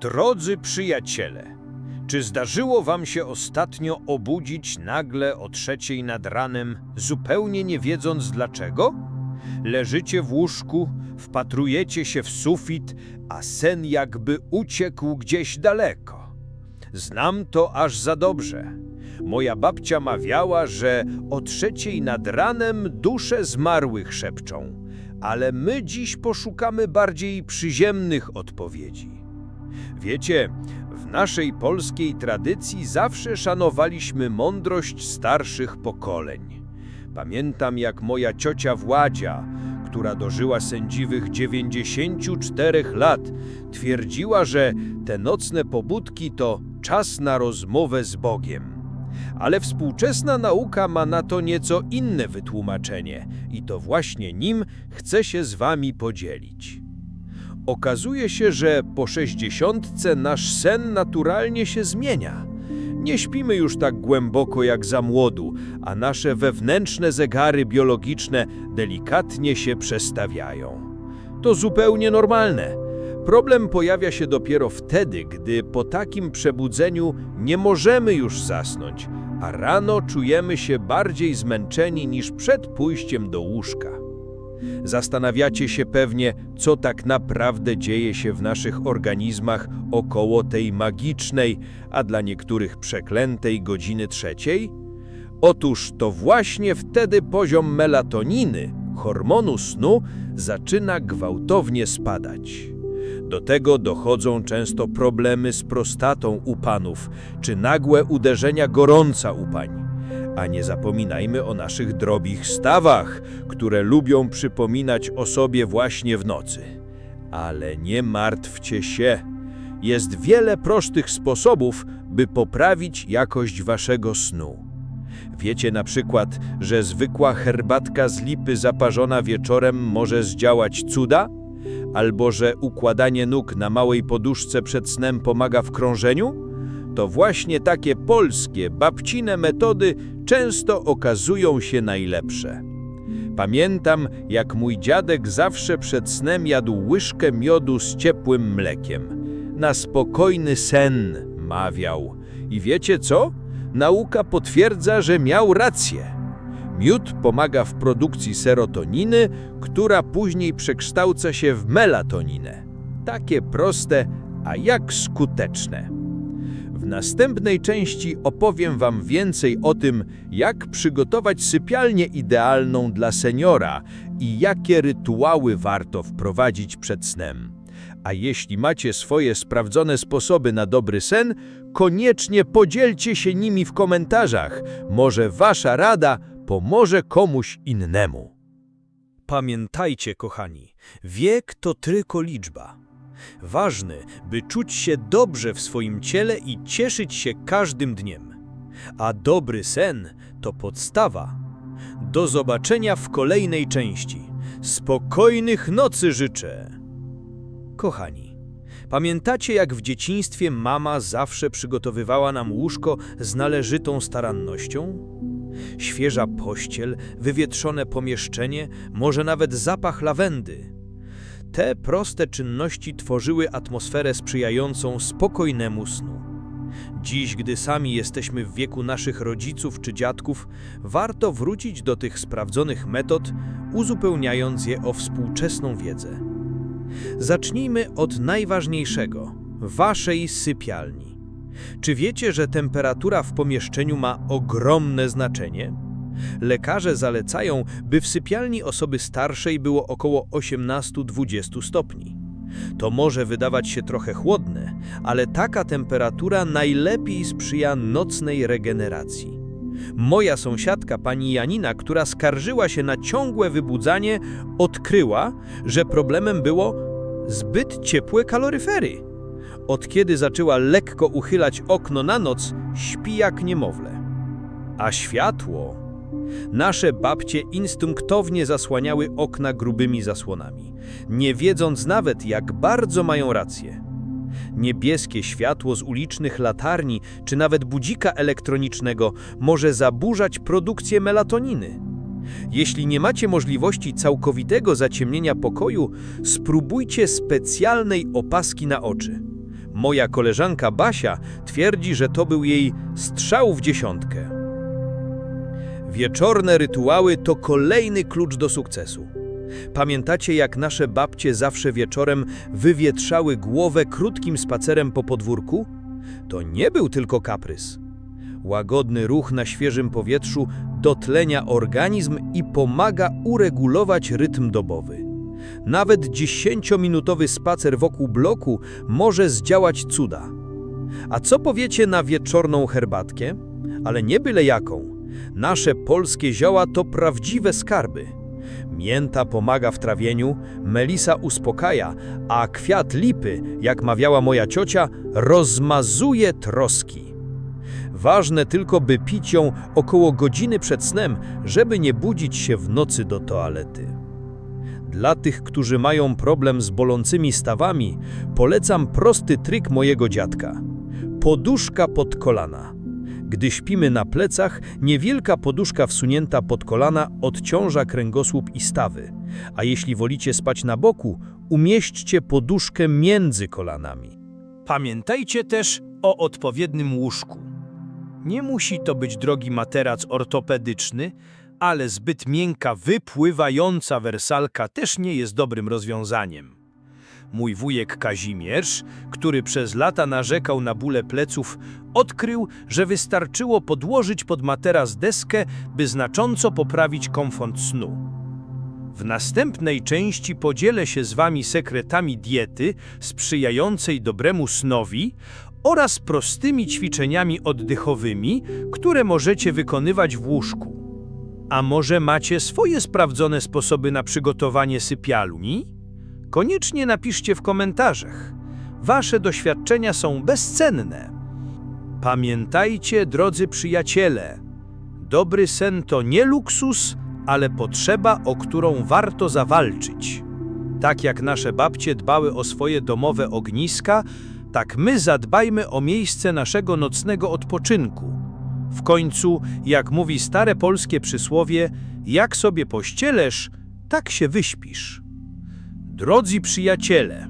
Drodzy przyjaciele, czy zdarzyło wam się ostatnio obudzić nagle o trzeciej nad ranem, zupełnie nie wiedząc dlaczego? Leżycie w łóżku, wpatrujecie się w sufit, a sen jakby uciekł gdzieś daleko. Znam to aż za dobrze. Moja babcia mawiała, że o trzeciej nad ranem dusze zmarłych szepczą, ale my dziś poszukamy bardziej przyziemnych odpowiedzi. Wiecie, w naszej polskiej tradycji zawsze szanowaliśmy mądrość starszych pokoleń. Pamiętam, jak moja ciocia Władzia, która dożyła sędziwych 94 lat, twierdziła, że te nocne pobudki to czas na rozmowę z Bogiem. Ale współczesna nauka ma na to nieco inne wytłumaczenie i to właśnie nim chcę się z wami podzielić. Okazuje się, że po sześćdziesiątce nasz sen naturalnie się zmienia. Nie śpimy już tak głęboko jak za młodu, a nasze wewnętrzne zegary biologiczne delikatnie się przestawiają. To zupełnie normalne. Problem pojawia się dopiero wtedy, gdy po takim przebudzeniu nie możemy już zasnąć, a rano czujemy się bardziej zmęczeni niż przed pójściem do łóżka. Zastanawiacie się pewnie, co tak naprawdę dzieje się w naszych organizmach około tej magicznej, a dla niektórych przeklętej godziny trzeciej? Otóż to właśnie wtedy poziom melatoniny, hormonu snu, zaczyna gwałtownie spadać. Do tego dochodzą często problemy z prostatą u panów, czy nagłe uderzenia gorąca u pań. A nie zapominajmy o naszych drobich stawach, które lubią przypominać o sobie właśnie w nocy. Ale nie martwcie się. Jest wiele prostych sposobów, by poprawić jakość waszego snu. Wiecie na przykład, że zwykła herbatka z lipy zaparzona wieczorem może zdziałać cuda? Albo że układanie nóg na małej poduszce przed snem pomaga w krążeniu? To właśnie takie polskie, babcine metody często okazują się najlepsze. Pamiętam, jak mój dziadek zawsze przed snem jadł łyżkę miodu z ciepłym mlekiem. Na spokojny sen, mawiał. I wiecie co? Nauka potwierdza, że miał rację. Miód pomaga w produkcji serotoniny, która później przekształca się w melatoninę. Takie proste, a jak skuteczne. W następnej części opowiem Wam więcej o tym, jak przygotować sypialnię idealną dla seniora i jakie rytuały warto wprowadzić przed snem. A jeśli macie swoje sprawdzone sposoby na dobry sen, koniecznie podzielcie się nimi w komentarzach. Może Wasza rada pomoże komuś innemu. Pamiętajcie, kochani, wiek to tylko liczba. Ważne, by czuć się dobrze w swoim ciele i cieszyć się każdym dniem. A dobry sen to podstawa. Do zobaczenia w kolejnej części. Spokojnych nocy życzę. Kochani, pamiętacie jak w dzieciństwie mama zawsze przygotowywała nam łóżko z należytą starannością? Świeża pościel, wywietrzone pomieszczenie, może nawet zapach lawendy. Te proste czynności tworzyły atmosferę sprzyjającą spokojnemu snu. Dziś, gdy sami jesteśmy w wieku naszych rodziców czy dziadków, warto wrócić do tych sprawdzonych metod, uzupełniając je o współczesną wiedzę. Zacznijmy od najważniejszego waszej sypialni. Czy wiecie, że temperatura w pomieszczeniu ma ogromne znaczenie? Lekarze zalecają, by w sypialni osoby starszej było około 18-20 stopni. To może wydawać się trochę chłodne, ale taka temperatura najlepiej sprzyja nocnej regeneracji. Moja sąsiadka, pani Janina, która skarżyła się na ciągłe wybudzanie, odkryła, że problemem było zbyt ciepłe kaloryfery. Od kiedy zaczęła lekko uchylać okno na noc, śpi jak niemowlę. A światło Nasze babcie instynktownie zasłaniały okna grubymi zasłonami, nie wiedząc nawet, jak bardzo mają rację. Niebieskie światło z ulicznych latarni czy nawet budzika elektronicznego może zaburzać produkcję melatoniny. Jeśli nie macie możliwości całkowitego zaciemnienia pokoju, spróbujcie specjalnej opaski na oczy. Moja koleżanka Basia twierdzi, że to był jej strzał w dziesiątkę. Wieczorne rytuały to kolejny klucz do sukcesu. Pamiętacie, jak nasze babcie zawsze wieczorem wywietrzały głowę krótkim spacerem po podwórku? To nie był tylko kaprys. Łagodny ruch na świeżym powietrzu dotlenia organizm i pomaga uregulować rytm dobowy. Nawet 10-minutowy spacer wokół bloku może zdziałać cuda. A co powiecie na wieczorną herbatkę? Ale nie byle jaką. Nasze polskie zioła to prawdziwe skarby. Mięta pomaga w trawieniu, melisa uspokaja, a kwiat lipy, jak mawiała moja ciocia, rozmazuje troski. Ważne tylko, by pić ją około godziny przed snem, żeby nie budzić się w nocy do toalety. Dla tych, którzy mają problem z bolącymi stawami, polecam prosty trik mojego dziadka. Poduszka pod kolana. Gdy śpimy na plecach, niewielka poduszka wsunięta pod kolana odciąża kręgosłup i stawy. A jeśli wolicie spać na boku, umieśćcie poduszkę między kolanami. Pamiętajcie też o odpowiednim łóżku. Nie musi to być drogi materac ortopedyczny, ale zbyt miękka, wypływająca wersalka też nie jest dobrym rozwiązaniem. Mój wujek Kazimierz, który przez lata narzekał na bóle pleców, odkrył, że wystarczyło podłożyć pod materac deskę, by znacząco poprawić komfort snu. W następnej części podzielę się z Wami sekretami diety sprzyjającej dobremu snowi oraz prostymi ćwiczeniami oddechowymi, które możecie wykonywać w łóżku. A może macie swoje sprawdzone sposoby na przygotowanie sypialni? Koniecznie napiszcie w komentarzach. Wasze doświadczenia są bezcenne. Pamiętajcie, drodzy przyjaciele, dobry sen to nie luksus, ale potrzeba, o którą warto zawalczyć. Tak jak nasze babcie dbały o swoje domowe ogniska, tak my zadbajmy o miejsce naszego nocnego odpoczynku. W końcu, jak mówi stare polskie przysłowie, jak sobie pościelesz, tak się wyśpisz. Drodzy przyjaciele,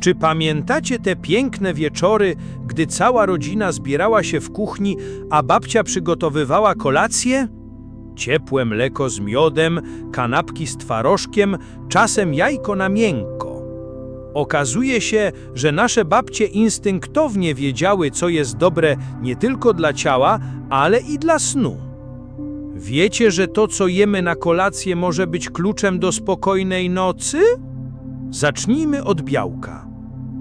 czy pamiętacie te piękne wieczory, gdy cała rodzina zbierała się w kuchni, a babcia przygotowywała kolację? Ciepłe mleko z miodem, kanapki z twarożkiem, czasem jajko na miękko. Okazuje się, że nasze babcie instynktownie wiedziały, co jest dobre nie tylko dla ciała, ale i dla snu. Wiecie, że to, co jemy na kolację, może być kluczem do spokojnej nocy? Zacznijmy od białka.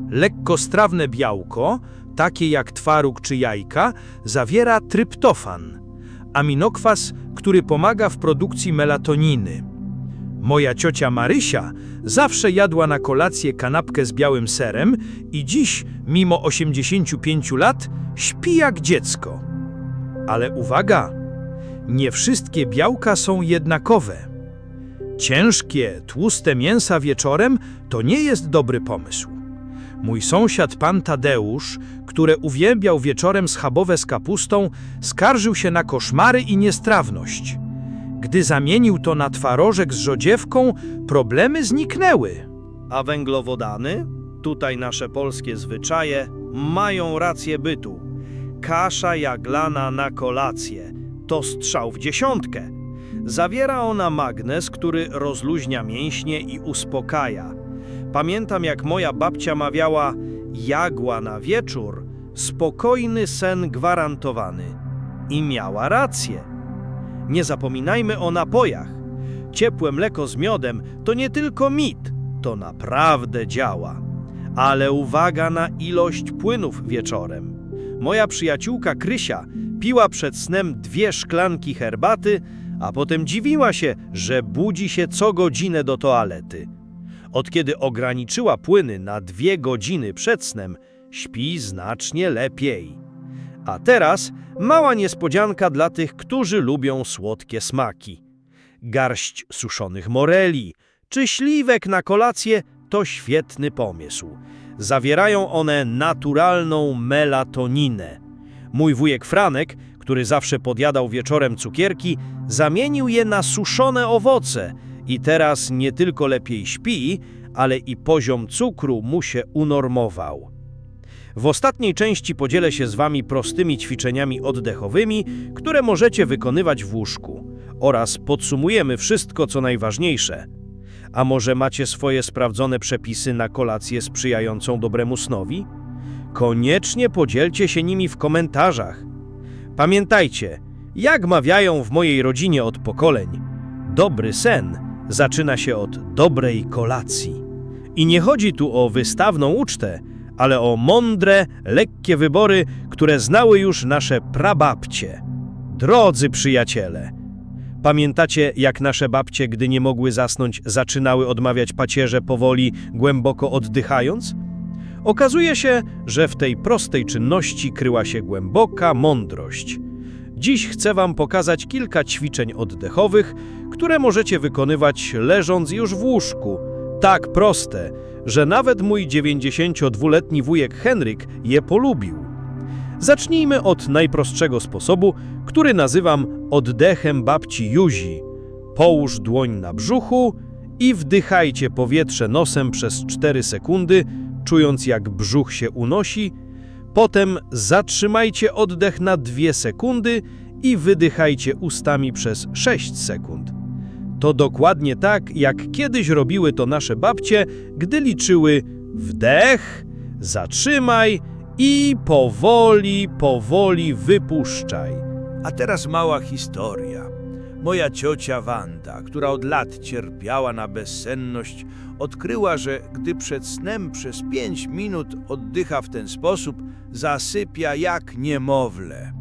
Lekkostrawne białko, takie jak twaróg czy jajka, zawiera tryptofan, aminokwas, który pomaga w produkcji melatoniny. Moja ciocia Marysia zawsze jadła na kolację kanapkę z białym serem i dziś, mimo 85 lat, śpi jak dziecko. Ale uwaga, nie wszystkie białka są jednakowe. Ciężkie, tłuste mięsa wieczorem to nie jest dobry pomysł. Mój sąsiad pan Tadeusz, który uwielbiał wieczorem schabowe z kapustą, skarżył się na koszmary i niestrawność. Gdy zamienił to na twarożek z żodziewką, problemy zniknęły. A węglowodany? Tutaj nasze polskie zwyczaje mają rację bytu. Kasza jaglana na kolację to strzał w dziesiątkę. Zawiera ona magnez, który rozluźnia mięśnie i uspokaja. Pamiętam, jak moja babcia mawiała: jagła na wieczór, spokojny sen gwarantowany. I miała rację. Nie zapominajmy o napojach. Ciepłe mleko z miodem to nie tylko mit, to naprawdę działa. Ale uwaga na ilość płynów wieczorem. Moja przyjaciółka Krysia piła przed snem dwie szklanki herbaty, a potem dziwiła się, że budzi się co godzinę do toalety. Od kiedy ograniczyła płyny na dwie godziny przed snem, śpi znacznie lepiej. A teraz mała niespodzianka dla tych, którzy lubią słodkie smaki. Garść suszonych moreli czy śliwek na kolację to świetny pomysł. Zawierają one naturalną melatoninę. Mój wujek Franek, który zawsze podjadał wieczorem cukierki, zamienił je na suszone owoce i teraz nie tylko lepiej śpi, ale i poziom cukru mu się unormował. W ostatniej części podzielę się z Wami prostymi ćwiczeniami oddechowymi, które możecie wykonywać w łóżku oraz podsumujemy wszystko, co najważniejsze. A może macie swoje sprawdzone przepisy na kolację sprzyjającą dobremu snowi? Koniecznie podzielcie się nimi w komentarzach. Pamiętajcie, jak mawiają w mojej rodzinie od pokoleń, dobry sen zaczyna się od dobrej kolacji. I nie chodzi tu o wystawną ucztę, ale o mądre, lekkie wybory, które znały już nasze prababcie. Drodzy przyjaciele, pamiętacie jak nasze babcie, gdy nie mogły zasnąć, zaczynały odmawiać pacierze powoli, głęboko oddychając? Okazuje się, że w tej prostej czynności kryła się głęboka mądrość. Dziś chcę Wam pokazać kilka ćwiczeń oddechowych, które możecie wykonywać leżąc już w łóżku. Tak proste, że nawet mój 92-letni wujek Henryk je polubił. Zacznijmy od najprostszego sposobu, który nazywam oddechem babci Juzi. Połóż dłoń na brzuchu i wdychajcie powietrze nosem przez 4 sekundy, czując jak brzuch się unosi. Potem zatrzymajcie oddech na 2 sekundy i wydychajcie ustami przez 6 sekund. To dokładnie tak, jak kiedyś robiły to nasze babcie, gdy liczyły wdech, zatrzymaj i powoli, powoli wypuszczaj. A teraz mała historia. Moja ciocia Wanda, która od lat cierpiała na bezsenność, odkryła, że gdy przed snem przez pięć minut oddycha w ten sposób, zasypia jak niemowlę.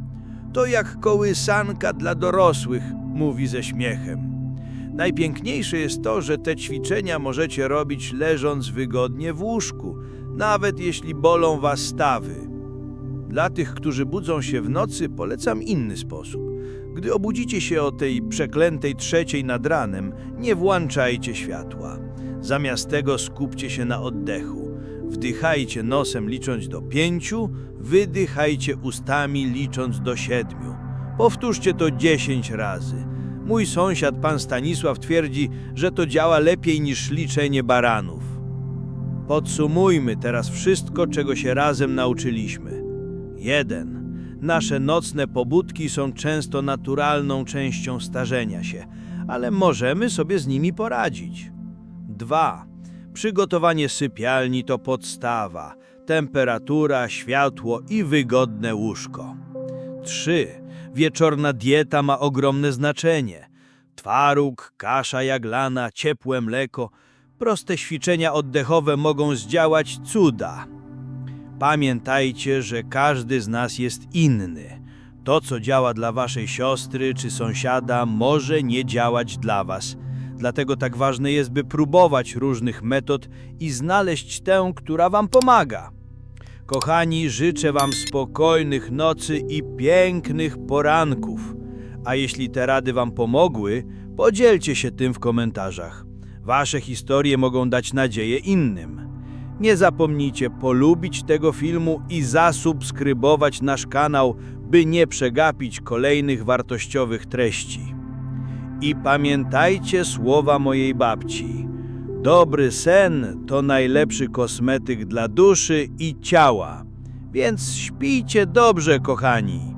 To jak kołysanka dla dorosłych, mówi ze śmiechem. Najpiękniejsze jest to, że te ćwiczenia możecie robić leżąc wygodnie w łóżku, nawet jeśli bolą was stawy. Dla tych, którzy budzą się w nocy, polecam inny sposób. Gdy obudzicie się o tej przeklętej trzeciej nad ranem, nie włączajcie światła. Zamiast tego skupcie się na oddechu. Wdychajcie nosem licząc do pięciu, wydychajcie ustami licząc do siedmiu. Powtórzcie to dziesięć razy. Mój sąsiad, pan Stanisław, twierdzi, że to działa lepiej niż liczenie baranów. Podsumujmy teraz wszystko, czego się razem nauczyliśmy. 1. Nasze nocne pobudki są często naturalną częścią starzenia się, ale możemy sobie z nimi poradzić. 2. Przygotowanie sypialni to podstawa. Temperatura, światło i wygodne łóżko. 3. Wieczorna dieta ma ogromne znaczenie. Twaróg, kasza jaglana, ciepłe mleko. Proste ćwiczenia oddechowe mogą zdziałać cuda. Pamiętajcie, że każdy z nas jest inny. To, co działa dla waszej siostry czy sąsiada, może nie działać dla was. Dlatego tak ważne jest, by próbować różnych metod i znaleźć tę, która wam pomaga. Kochani, życzę wam spokojnych nocy i pięknych poranków. A jeśli te rady wam pomogły, podzielcie się tym w komentarzach. Wasze historie mogą dać nadzieję innym. Nie zapomnijcie polubić tego filmu i zasubskrybować nasz kanał, by nie przegapić kolejnych wartościowych treści. I pamiętajcie słowa mojej babci. Dobry sen to najlepszy kosmetyk dla duszy i ciała. Więc śpijcie dobrze, kochani.